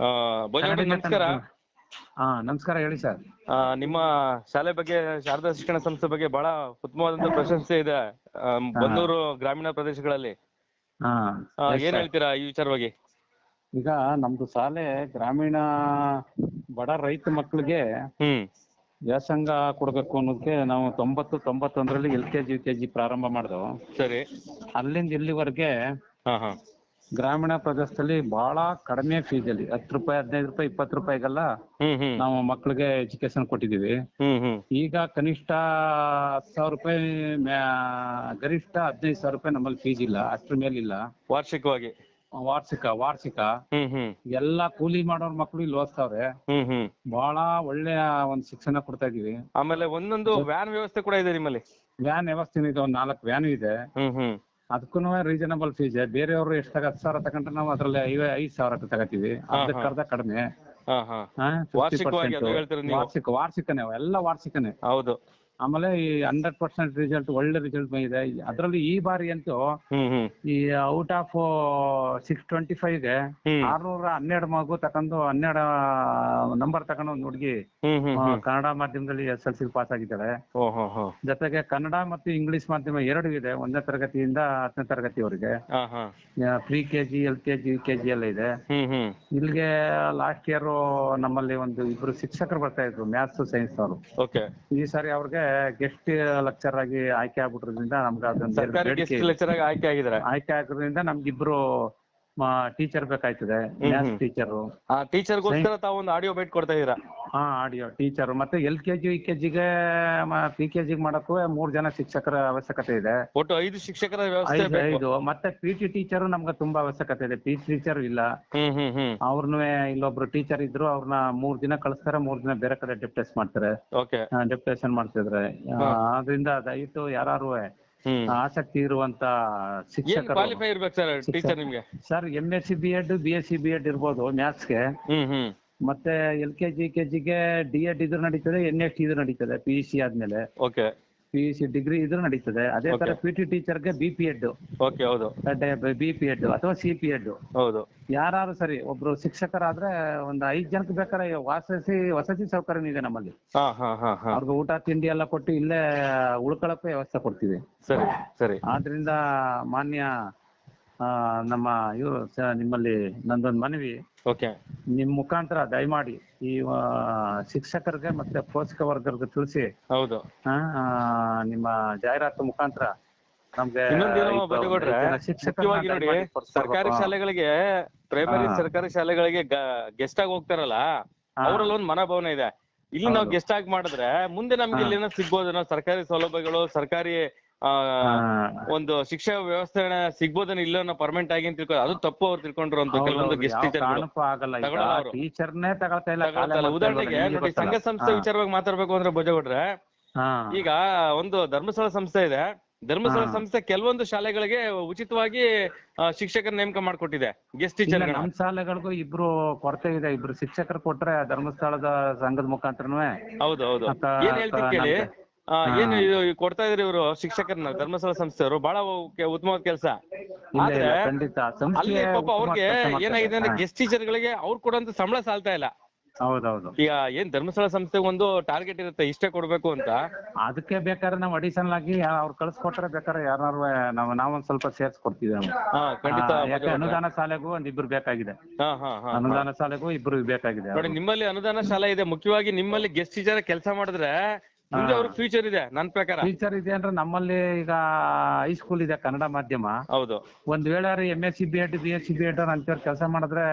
ನಮಸ್ಕಾರ. ಹಾ ನಮಸ್ಕಾರ ಹೇಳಿ ಸರ್. ಆ, ನಿಮ್ಮ ಶಾಲೆ ಬಗ್ಗೆ ಶಾರದಾ ಶಿಕ್ಷಣ ಸಂಸ್ಥೆ ಬಗ್ಗೆ ಬಹಳ ಉತ್ತಮವಾದಂತಹ ಪ್ರಶಂಸೆ ಇದೆ ಆ, ಬನ್ನೂರು ಗ್ರಾಮೀಣ ಪ್ರದೇಶಗಳಲ್ಲಿ. ಹಾ ಆ, yes, ಏನ್ ಹೇಳ್ತೀರಾ ಈ ವಿಚಾರವಾಗಿ? ಈಗ ನಮ್ದು ಶಾಲೆ ಗ್ರಾಮೀಣ ಬಡ ರೈತ ಮಕ್ಕಳಿಗೆ ಹ್ಮ್. ವ್ಯಾಸಂಗ ಕೊಡ್ಬೇಕು ಅನ್ನೋದಕ್ಕೆ ನಾವು ತೊಂಬತ್ತು ತೊಂಬತ್ತೊಂದರಲ್ಲಿ L K G U K G ಪ್ರಾರಂಭ ಮಾಡಿದೆವು. ಸರಿ. ಅಲ್ಲಿಂದ ಇಲ್ಲಿವರೆಗೆ ಹಾ ಹಾ. ಗ್ರಾಮೀಣ ಪ್ರದೇಶದಲ್ಲಿ ಬಹಳ ಕಡಿಮೆ ಫೀಸ್ ಅಲ್ಲಿ ಹತ್ತು ರೂಪಾಯಿ ಹದಿನೈದು ರೂಪಾಯಿ ಇಪ್ಪತ್ತು ರೂಪಾಯಿಗೆಲ್ಲ ನಾವು ಮಕ್ಕಳಿಗೆ ಎಜುಕೇಶನ್ ಕೊಟ್ಟಿದ್ದೀವಿ. ಈಗ ಕನಿಷ್ಠ ಹತ್ತು ಸಾವಿರ ರೂಪಾಯಿ ಗರಿಷ್ಠ ಹದಿನೈದು ಸಾವಿರ ರೂಪಾಯಿ ನಮ್ಮಲ್ಲಿ ಫೀಸ್ ಇಲ್ಲ ಅಷ್ಟ್ರ ಮೇಲಿಲ್ಲ. ವಾರ್ಷಿಕವಾಗಿ? ವಾರ್ಷಿಕ ವಾರ್ಷಿಕ. ಎಲ್ಲಾ ಕೂಲಿ ಮಾಡೋರ್ ಮಕ್ಳು ಇಲ್ಲಿ ಓದ್ತಾವ್ರೆ ಬಹಳ ಒಳ್ಳೆಯ ಒಂದ್ ಶಿಕ್ಷಣ ಕೊಡ್ತಾ ಇದೀವಿ. ಆಮೇಲೆ ಒಂದೊಂದು ವ್ಯಾನ್ ವ್ಯವಸ್ಥೆ ಕೂಡ ಇದೆ ನಿಮ್ಮಲ್ಲಿ? ವ್ಯಾನ್ ವ್ಯವಸ್ಥೆ ಇದೆ ಒಂದ್ ನಾಲ್ಕು ವ್ಯಾನ್ ಇದೆ. ಅದಕ್ಕೂ ರೀಸನಬಲ್ ಫೀಸ್ ಬೇರೆಯವರು ಎಷ್ಟು ಹತ್ತು ಸಾವಿರ ತಗೊಂಡ್ರೆ ನಾವು ಅದ್ರಲ್ಲಿ ಐವ ಐದ್ ಸಾವಿರ ತಗೋತೀವಿ. ಅದಕ್ಕೆ ಅರ್ಧ ಕಡಿಮೆ. ಹಾ ಹಾ. ಹಾ, 50% ವಾರ್ಷಿಕವಾಗಿ ಅದು ಹೇಳ್ತೀರಾ ನೀವು? ವಾರ್ಷಿಕ ವಾರ್ಷಿಕನೇ ಎಲ್ಲ ವಾರ್ಷಿಕನೇ. ಹೌದು. ಆಮೇಲೆ ಈ ಹಂಡ್ರೆಡ್ ಪರ್ಸೆಂಟ್ ರಿಸಲ್ಟ್ ಒಳ್ಳೆ ರಿಸಲ್ಟ್ ಬಂದಿದೆ. ಅದರಲ್ಲಿ ಈ ಬಾರಿ ಅಂತೂ ಈ ಔಟ್ ಆಫ್ ಸಿಕ್ಸ್ ಟ್ವೆಂಟಿ ಫೈವ್ಗೆ ಆರ್ನೂರ ಹನ್ನೆರಡು ಮಗು ತಕೊಂಡು ಹನ್ನೆರಡು ನಂಬರ್ ತಗೊಂಡು ಒಂದು ಹುಡುಗಿ ಕನ್ನಡ ಮಾಧ್ಯಮದಲ್ಲಿ ಎಸ್ ಎಲ್ ಸಿ ಪಾಸ್ ಆಗಿದ್ದಾಳೆ. ಜೊತೆಗೆ ಕನ್ನಡ ಮತ್ತು ಇಂಗ್ಲಿಷ್ ಮಾಧ್ಯಮ ಎರಡು ಇದೆ. ಒಂದನೇ ತರಗತಿಯಿಂದ ಹತ್ತನೇ ತರಗತಿವರೆಗೆ. Pre K G L K G U K G ಎಲ್ಲ ಇದೆ. ಇಲ್ಲಿಗೆ ಲಾಸ್ಟ್ ಇಯರ್ ನಮ್ಮಲ್ಲಿ ಒಂದು ಇಬ್ರು ಶಿಕ್ಷಕರು ಬರ್ತಾ ಇದ್ರು ಮ್ಯಾಥ್ಸ್ ಸೈನ್ಸ್ ಅವರು. ಈ ಸಾರಿ ಅವ್ರಿಗೆ ಗೆಸ್ಟ್ ಲೆಕ್ಚರ್ ಆಗಿ ಆಯ್ಕೆ ಆಗ್ಬಿಟ್ರಿಂದ ನಮ್ಗೆ ಅದೊಂದು ಸರ್ಕಾರಿ ಗೆಸ್ಟ್ ಲೆಕ್ಚರ್ ಆಗಿ ಆಯ್ಕೆ ಆಗಿದ್ರೆ? ಆಯ್ಕೆ ಆಗಿರೋದ್ರಿಂದ ನಮ್ಗಿಬ್ರು ಟೀಚರ್ ಬೇಕಾಯ್ತದೆ ಮ್ಯಾಥ್ಸ್ ಟೀಚರು ಆ ಟೀಚರ್ಗೋಸ್ಕರ ತಾವು ಒಂದು ಆಡಿಯೋ ಬೈಟ್ ಕೊಡ್ತಾ ಇದೀರಾ ಹಾ ಆಡಿಯೋ ಟೀಚರ್ ಮತ್ತೆ L K G U K ಜಿಗೆ ಪಿ ಕೆ ಜಿಗೆ ಮಾಡಕ್ಕೂ ಮೂರ್ ಜನ ಶಿಕ್ಷಕರ ಅವಶ್ಯಕತೆ ಇದೆ. ಒಟ್ಟು ಐದು ಶಿಕ್ಷಕರ ವ್ಯವಸ್ಥೆ ಐದು ಮತ್ತೆ ಪಿ ಟಿ ಟೀಚರ್ ನಮ್ಗೆ ತುಂಬಾ ಅವಶ್ಯಕತೆ ಇದೆ. ಪಿ ಟೀಚರ್ ಇಲ್ಲ. ಅವ್ರನ್ನೂ ಇಲ್ಲೊಬ್ರು ಟೀಚರ್ ಇದ್ರು ಅವ್ರನ್ನ ಮೂರ್ ದಿನ ಕಳಿಸ್ತಾರೆ ಮೂರ್ ದಿನ ಬೇರೆ ಕಡೆ ಡೆಪ್ಟೇಸ್ ಮಾಡ್ತಾರೆ. ಡೆಪ್ಟೇಷನ್ ಮಾಡ್ತಿದ್ರೆ? ಆದ್ರಿಂದ ದಯವಿಟ್ಟು ಯಾರು ಆಸಕ್ತಿ ಇರುವಂತ ಶಿಕ್ಷಕರು. ಕ್ವಾಲಿಫೈ ಇರ್ಬೇಕು ಸರ್ ಟೀಚರ್ ನಿಮ್ಗೆ? Sir M S C B Ed B S C B Ed ಇರ್ಬೋದು ಮ್ಯಾಥ್ಸ್ಗೆ ಮತ್ತೆ ಎಲ್ ಕೆ ಜಿ ಕೆ ಜಿಗೆ ಡಿ ಎಡ್ ಇದ್ರು ನಡೀತದೆ ಎನ್ ಎಸ್ ಟಿ ಇದ್ರು ನಡೀತದೆ ಪಿ ಯು ಸಿ ಆದ್ಮೇಲೆ. Okay P U C degree ಇದ್ರೂ ನಡೀತದೆ. ಅದೇ ತರ Okay. ಪಿ ಟಿ ಟೀಚರ್ಗೆ ಬಿ ಪಿ ಎಡ್ ಓಕೆ ಹೌದು. ಬಿ ಪಿ ಎಡ್ ಅಥವಾ ಸಿ ಪಿ ಎಡ್ ಹೌದು. ಯಾರು ಸರಿ ಒಬ್ರು ಶಿಕ್ಷಕರಾದ್ರೆ ಒಂದು ಐದ್ ಜನಕ್ಕೆ ಬೇಕಾದ್ರೆ ವಾಸಿಸಿ ವಸತಿ ಸೌಕರ್ಯ ಇದೆ ನಮ್ಮಲ್ಲಿ. ಹಾ ಹಾ ಹಾ ಹಾ. ಅವ್ರಿಗೆ ಊಟ ತಿಂಡಿ ಎಲ್ಲ ಕೊಟ್ಟು ಇಲ್ಲೇ ಉಳ್ಕೊಳಕ್ಕೆ ವ್ಯವಸ್ಥೆ ಕೊಡ್ತೀವಿ. ಸರಿ ಸರಿ. ಆದ್ರಿಂದ ಮಾನ್ಯ ಆ, ನಮ್ಮ ಇವರು ನಿಮ್ಮಲ್ಲಿ ನಂದೊಂದು ಮನವಿ ಓಕೆ ನಿಮ್ ಮುಖಾಂತರ ದಯಮಾಡಿ ಈ ಆ, ಶಿಕ್ಷಕರಿಗೆ ಮತ್ತೆ ಪೋಷಕ ವರ್ಗರಿಗೆ ತಿಳಿಸಿ ಹೌದು ನಿಮ್ಮ ಜಾಹೀರಾತು ಮುಖಾಂತರ ನಮ್ಗೆ ಇನ್ನೊಂದೇನೋ ಇಬ್ಬ- ಬಜೆಗೌಡ್ರೆ ಜನ ಶಿಕ್ಷಕರನ್ನ ಮುಖ್ಯವಾಗಿ ನೋಡಿ ದಯಮಾಡಿ ಕೊಡ್ಸ್ಕೊಡ್ಬೇಕು. ಸರ್ಕಾರಿ ಶಾಲೆಗಳಿಗೆ ಪ್ರೈಮರಿ ಹಾ. ಸರ್ಕಾರಿ ಶಾಲೆಗಳಿಗೆ ಗೆಸ್ಟ್ ಆಗಿ ಹೋಗ್ತಾರಲ್ಲ ಹಾ. ಅವರಲ್ಲಿ ಒಂದು ಮನೋಭಾವನೆ ಇದೆ ಇಲ್ಲಿ ನಾವು ಹೌದು. ಗೆಸ್ಟ್ ಆಗಿ ಮಾಡಿದ್ರೆ ಮುಂದೆ ನಮ್ಗೆ ಏನೋ ಇಲ್ಲೇನೋ ಸಿಗ್ಬೋದೇನೋ ಸರ್ಕಾರಿ ಸೌಲಭ್ಯಗಳು ಸರ್ಕಾರಿ ಒಂದು ಶಿಕ್ಷಾ ವ್ಯವಸ್ಥೆ ಸಿಗ್ಬೋದೇನೋ ಇಲ್ಲ ಪರ್ಮನೆಂಟ್ ಆಗಿ ಅಂತ ತಿಳ್ಕೊ ಅದು ತಪ್ಪು ಅವ್ರು ತಿಳ್ಕೊಂಡಿರುವಂತ ಕೆಲವೊಂದು. ಗೆಸ್ಟ್ ಟೀಚರ್ ಉದಾಹರಣೆಗೆ ನೋಡಿ ಸಂಘ ಸಂಸ್ಥೆ ವಿಚಾರವಾಗಿ ಮಾತಾಡ್ಬೇಕು ಅಂದ್ರೆ ಭೋಜಗೌಡ್ರೆ ಈಗ ಒಂದು ಧರ್ಮಸ್ಥಳ ಸಂಸ್ಥೆ ಇದೆ. ಧರ್ಮಸ್ಥಳ ಸಂಸ್ಥೆ ಕೆಲವೊಂದು ಶಾಲೆಗಳಿಗೆ ಉಚಿತವಾಗಿ ಶಿಕ್ಷಕರ ನೇಮಕ ಮಾಡ್ಕೊಟ್ಟಿದೆ ಗೆಸ್ಟ್ ಟೀಚರ್ ನಮ್ ಶಾಲೆಗಳಿಗೂ ಇಬ್ರು ಕೊರತೆ ಇದೆ. ಇಬ್ರು ಶಿಕ್ಷಕರು ಕೊಟ್ರೆ ಧರ್ಮಸ್ಥಳದ ಸಂಘದ ಮುಖಾಂತರನೂ ಹೌದು ಹೌದು. ಏನ್ ಹೇಳ್ತೀನಿ ಕೇಳಿ? ಆ, ಹಾ. ಏನು ಇದು ಕೊಡ್ತಾ ಇದ್ರಿ ಇವರು ಶಿಕ್ಷಕರನ್ನ ಧರ್ಮಸ್ಥಳ ಸಂಸ್ಥೆಯವರು? ಬಹಳ ಉತ್ತಮವಾದ ಕೆಲಸ. ಇಲ್ಲ ಆದ್ರೆ ಅಲ್ಲಿ ಸಂಸ್ಥೆ ಪಾಪ ಅವ್ರಿಗೆ ಏನಾಗಿದೆ ಅಂದ್ರೆ ಗೆಸ್ಟ್ ಟೀಚರ್ ಗಳಿಗೆ ಅವ್ರು ಕೊಡೋಂತ ಸಂಬಳ ಸಾಲ್ತಾ ಇಲ್ಲ. ಹೌದೌದು. ಈಗ ಏನ್ ಧರ್ಮಸ್ಥಳ ಸಂಸ್ಥೆಗೆ ಒಂದು ಟಾರ್ಗೆಟ್ ಇರುತ್ತೆ ಇಷ್ಟೇ ಕೊಡ್ಬೇಕು ಅಂತ? ಅದಕ್ಕೆ ಬೇಕಾದ್ರೆ ನಾವು ಅಡಿಷನಲ್ ಆಗಿ ಅವ್ರು ಕಳ್ಸಿಕೊಟ್ರೆ ಬೇಕಾದ್ರೆ ಯಾರು ನಾವು ನಾವೊಂದ್ ಸ್ವಲ್ಪ ಸೇರ್ಸ್ಕೊಡ್ತೀವಿ ನಾವು. ಹಾ ಖಂಡಿತ ಆ, ಯಾಕೆ. ಅನುದಾನ ಶಾಲೆಗೂ ಒಂದ್ ಇಬ್ರು ಬೇಕಾಗಿದೆ. ಹಾ ಹಾ ಹಾ. ಅನುದಾನ ಶಾಲೆಗೂ ಇಬ್ರು ಬೇಕಾಗಿದೆ ನೋಡಿ ನಿಮ್ಮಲ್ಲಿ ಅನುದಾನ ಶಾಲೆ ಇದೆ. ಮುಖ್ಯವಾಗಿ ನಿಮ್ಮಲ್ಲಿ ಗೆಸ್ಟ್ ಟೀಚರ್ ಕೆಲಸ ಮಾಡಿದ್ರೆ ಮುಂದೆ. ಅವ್ರ ಫ್ಯೂಚರ್ ಇದೆ ನನ್ನ ಪ್ರಕಾರ ಫ್ಯೂಚರ್ ಇದೆ ಅಂದ್ರೆ ನಮ್ಮಲ್ಲಿ ಈಗ ಹೈಸ್ಕೂಲ್ ಇದೆ ಕನ್ನಡ ಮಾಧ್ಯಮ ಹೌದು ಒಂದ್ ವೇಳೆ M S C B Ed B S C B Ed ಅಂತೇಳಿ ಕೆಲಸ ಮಾಡಿದ್ರೆ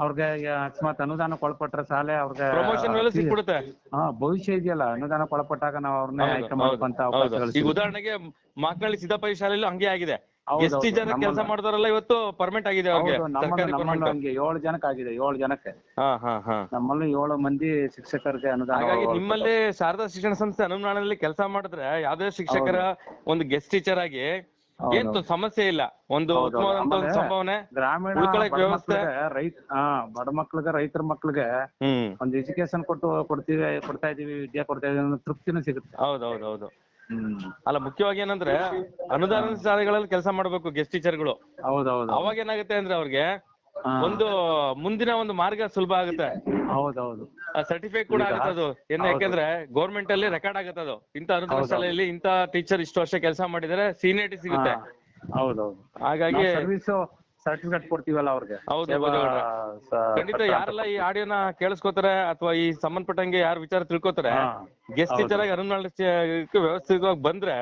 ಅವ್ರಿಗೆ ಅಕಸ್ಮಾತ್ ಅನುದಾನ ಕೊಳ್ಪಟ್ರೆ ಶಾಲೆ ಅವ್ರಿಗೆ ಪ್ರಮೋಷನ್ ಮೇಲೆ ಸಿಕ್ಬಿಡುತ್ತೆ ಹಾ ಭವಿಷ್ಯ ಇದೆಯಲ್ಲ ಅನುದಾನ ಕೊಳಪಟ್ಟಾಗ ನಾವು ಅವ್ರನ್ನೇ ಆಯ್ಕೆ ಮಾಡ್ಕೊಂತ ಹೌದು. ಅವಕಾಶಗಳು ಈಗ ಸಿಗುತ್ತೆ. ಉದಾಹರಣೆಗೆ ಮಾಕನಹಳ್ಳಿ ಸಿದ್ದಪ್ಪ ಶಾಲೆಯಲ್ಲೂ ಹಂಗೆ ಆಗಿದೆ ಹೌದು, ಜನ ಕೆಲಸ ಮಾಡ್ತಾರಲ್ಲ ಇವತ್ತು? ಪರ್ಮಿಟ್ ಆಗಿದೆ ಅವ್ರಿಗೆ ಹೌದು ನಮ್ಮನ್ನು ಸರ್ಕಾರಿ ನಮ್ಮನ್ನು ಪರ್ಮನೆಂಟ್ ಹಂಗೆ ಏಳು ಜನಕ್ಕೆ ಆಗಿದೆ ಏಳು ಜನಕ್ಕೆ. ಹಾ ಹಾ ಹಾ. ನಮ್ಮಲ್ಲಿ ಏಳು ಮಂದಿ ಶಿಕ್ಷಕರಿಗೆ ಅನುದಾನ ಹಾಗಾಗಿ. ನಿಮ್ಮಲ್ಲಿ ಶಾರದಾ ಶಿಕ್ಷಣ ಸಂಸ್ಥೆ ಅನುದಾನದಲ್ಲಿ ಕೆಲಸ ಮಾಡಿದ್ರೆ ಯಾವ್ದೇ ಶಿಕ್ಷಕರ ಒಂದು ಗೆಸ್ಟ್ ಟೀಚರ್ ಆಗಿ ಹೌದು. ಏನ್ ತ- ಸಮಸ್ಯೆ ಇಲ್ಲ. ಒಂದು ಹೌದು, ಉತ್ತಮವಾದಂತ ಒಂದು ಆಮೇಲೆ ಸಂಭಾವನೆ ಗ್ರಾಮೀಣ ಉಳ್ಕೊಳಕ್ ಬಡ ವ್ಯವಸ್ಥೆ. ಮಕ್ಳಿಗೆ ರೈತ ಹಾ ಬಡ ಮಕ್ಳಿಗೆ ರೈತರ ಮಕ್ಳಿಗೆ ಹ್ಮ್. ಒಂದು ಎಜುಕೇಶನ್ ಕೊಟ್ಟು ಕೊಡ್ತೀವಿ ಕೊಡ್ತಾ ಇದೀವಿ ವಿದ್ಯಾ ಕೊಡ್ತಾ ಇದೀವಿ ಅನ್ನೋ ತೃಪ್ತಿನೂ ಸಿಗುತ್ತೆ. ಹೌದು ಹೌದು ಹೌದು. ಹ್ಮ್ ಅಲ್ಲ ಮುಖ್ಯವಾಗಿ ಏನಂದ್ರೆ ಅನುದಾನ ಶಾಲೆಗಳಲ್ಲಿ ಕೆಲಸ ಮಾಡ್ಬೇಕು ಗೆಸ್ಟ್ ಟೀಚರ್ಗಳು ಹೌದೌದು. ಅವಾಗ ಏನಾಗುತ್ತೆ ಅಂದ್ರೆ ಅವ್ರಿಗೆ ಒಂದು ಮುಂದಿನ ಒಂದು ಮಾರ್ಗ ಸುಲಭ ಆಗುತ್ತೆ. ಹೌದೌದು. ಸರ್ಟಿಫಿಕೇಟ್ ಕೂಡ ಆಗುತ್ತೆ ಅದು. ಏನ್ ಯಾಕಂದ್ರೆ ಗೌರ್ಮೆಂಟ್ ಅಲ್ಲಿ ರೆಕಾರ್ಡ್ ಆಗುತ್ತೆ ಅದು. ಇಂತ ಅನುದಾನ ಶಾಲೆಯಲ್ಲಿ ಇಂತ ಟೀಚರ್ ಇಷ್ಟು ವರ್ಷ ಕೆಲಸ ಮಾಡಿದರೆ ಸೀನಿಯರ್ಟಿ ಸಿಗುತ್ತೆ. ಹೌದೌದು. ಹಾಗಾಗಿ ಸರ್ವಿಸ್ ಸರ್ಟಿಫಿಕೇಟ್ ಕೊಡ್ತೀವಲ್ಲ ಅವ್ರಿಗೆ? ಹೌದು, ಖಂಡಿತ ಯಾರೆಲ್ಲ ಈ ಆಡಿಯೋನ ಕೇಳಿಸ್ಕೋತಾರೆ ಅಥವಾ ಈ ಸಂಬಂಧಪಟ್ಟಂಗೆ ಯಾರು ವಿಚಾರ ತಿಳ್ಕೊತಾರೆ ಹಾ, ಗೆಸ್ಟ್ ಹೌದು. ಟೀಚರ್ ಆಗಿ ಅನುದಾನ ವ್ಯವಸ್ಥಿತವಾಗಿ ಬಂದ್ರೆ.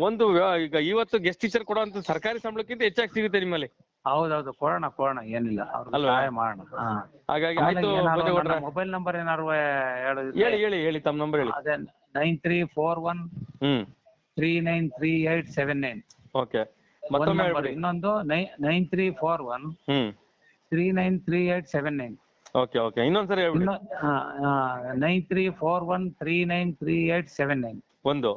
ಒಂದು ವ್ಯ- ಈಗ ಇವತ್ತು ಗೆಸ್ಟ್ ಟೀಚರ್ ಕೊಡುವಂತ ಸರ್ಕಾರಿ ಸಂಬಳಕ್ಕಿಂತ ಹೆಚ್ಚಾಗಿ ಸಿಗುತ್ತೆ ನಿಮ್ಮಲ್ಲಿ. ಹೌದೌದು ಕೊಡೋಣ ಕೊಡೋಣ ಏನಿಲ್ಲ. ಅವ್ರಿಗೆ ಅಲ್ವಾ? ಸಹಾಯ ಮಾಡೋಣ. ಹಾ. ಹಾಗಾಗಿ ಆಮೇಲೆ ಆಯ್ತು ಏನಾದ್ರು ಭೋಜೇಗೌಡ್ರೆ ನನ್ನ ಮೊಬೈಲ್ ನಂಬರ್ ಏನಾರು ಹೇಳಿ. ಹೇಳಿ ಹೇಳಿ ತಮ್ಮ ನಂಬರ್ ಹೇಳಿ. ಅದೇ ನೈನ್ ತ್ರೀ ಫೋರ್ ಒನ್ ಹ್ಮ್. Three nine three eight seven nine okay ಮತ್ತೊಮ್ಮೆ ಇನ್ನೊಂದು ನೈನ್ ತ್ರೀ ಫೋರ್ ಒನ್ ಹ್ಮ್. Three nine three eight seven nine okay okay ಇನ್ನೊಂದ್ಸರಿ ಹೇಳ್ಬಿಡಿ. ಹೇಳಿ nine three four one three nine three eight seven nine ಒಂದು.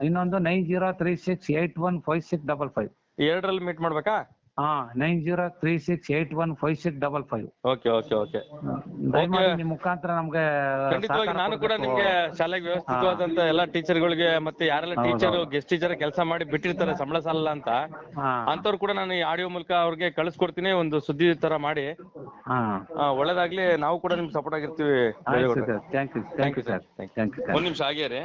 ಇನ್ನೊಂದು nine zero three six eight one five six double five ಎರಡರಲ್ಲಿ meet ಮಾಡ್ಬೇಕಾ? ಹಾ nine zero three six eight one five six double five. Okay okay okay. ದಯಮಾಡಿ ನಿಮ್ಮ ಮುಖಾಂತರ ನಮ್ಗೆ ಖಂಡಿತವಾಗಿ ನಾನು ಕೂಡ. ನಿಮ್ಗೆ ಶಾಲೆಗೆ ವ್ಯವಸ್ಥಿತವಾದಂತ ಎಲ್ಲಾ ಟೀಚರ್ಗಳಿಗೆ ಮತ್ತೆ ಯಾರೆಲ್ಲ ಟೀಚರ್ ಗೆಸ್ಟ್ ಟೀಚರ್ ಕೆಲಸ ಮಾಡಿ ಬಿಟ್ಟಿರ್ತಾರೆ ಸಂಬಳ ಸಾಲಲ್ಲ ಅಂತ ಅಂತವ್ರು ಕೂಡ ನಾನು ಈ ಆಡಿಯೋ ಮೂಲಕ ಅವ್ರಿಗೆ ಕಳಿಸ್ಕೊಡ್ತೀನಿ ಒಂದು ಸುದ್ದಿ ತರ ಮಾಡಿ. ಆ, ಒಳ್ಳೇದಾಗ್ಲಿ ನಾವು ಕೂಡ ನಿಮ್ಗೆ ಸಪೋರ್ಟ್ ಆಗಿರ್ತೀವಿ thank you thank you sir ಒಂದ್ ನಿಮಿಷ ಆಗ್ಯಾರೆ